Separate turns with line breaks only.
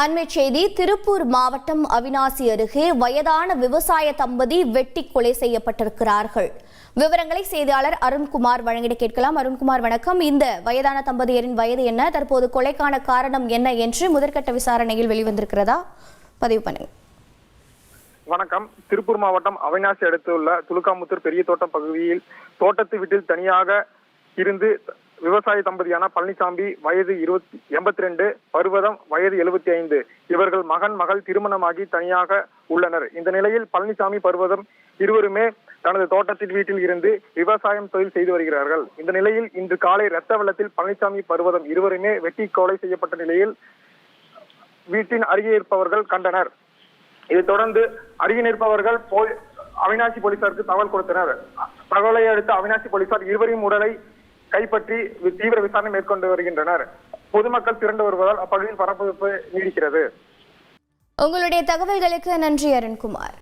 அண்மை செய்தி திருப்பூர் மாவட்டம் அவினாசி அருகே வயதான விவசாய தம்பதி வெட்டி கொலை செய்யப்பட்டிருக்கிறார்கள். விவரங்களை செய்தியாளர் அருண்குமார் வழங்கிட கேட்கலாம். அருண்குமார் வணக்கம். இந்த வயதான தம்பதியரின் வயது என்ன? தற்போது கொலைக்கான காரணம் என்ன என்று முதற்கட்ட விசாரணையில் வெளிவந்திருக்கிறதா? பதிவு பண்ணுங்க
வணக்கம். திருப்பூர் மாவட்டம் அவினாசி அடுத்துள்ள துலுக்காமுத்தூர் பெரிய தோட்டம் பகுதியில் தோட்டத்து வீட்டில் தனியாக இருந்து விவசாய தம்பதியான பழனிசாமி வயது இருபத்தி எண்பத்தி ரெண்டு பருவதம் வயது எழுபத்தி ஐந்து இவர்கள் மகன் மகள் திருமணமாகி தனியாக உள்ளனர். இந்த நிலையில் பழனிசாமி பருவதம் இருவருமே தனது தோட்டத்தில் வீட்டில் இருந்து விவசாயம் தொழில் செய்து வருகிறார்கள். இந்த நிலையில் இன்று காலை ரத்த வெள்ளத்தில் பழனிசாமி பருவதம் இருவருமே வெட்டி கொலை செய்யப்பட்ட நிலையில் வீட்டின் அருகே இருப்பவர்கள் கண்டனர். இதைத் தொடர்ந்து அருகே நிற்பவர்கள் போய் அவினாசி போலீசாருக்கு தகவல் கொடுத்தனர். தகவலை அடுத்து அவினாசி போலீசார் இருவரின் உடலை கைப்பற்றி தீவிர விசாரணை மேற்கொண்டு வருகின்றனர். பொதுமக்கள் திரண்டு வருவதால் அப்பகுதியில் பரபரப்பு நீடிக்கிறது.
உங்களுடைய தகவல்களுக்கு நன்றி அருண்குமார்.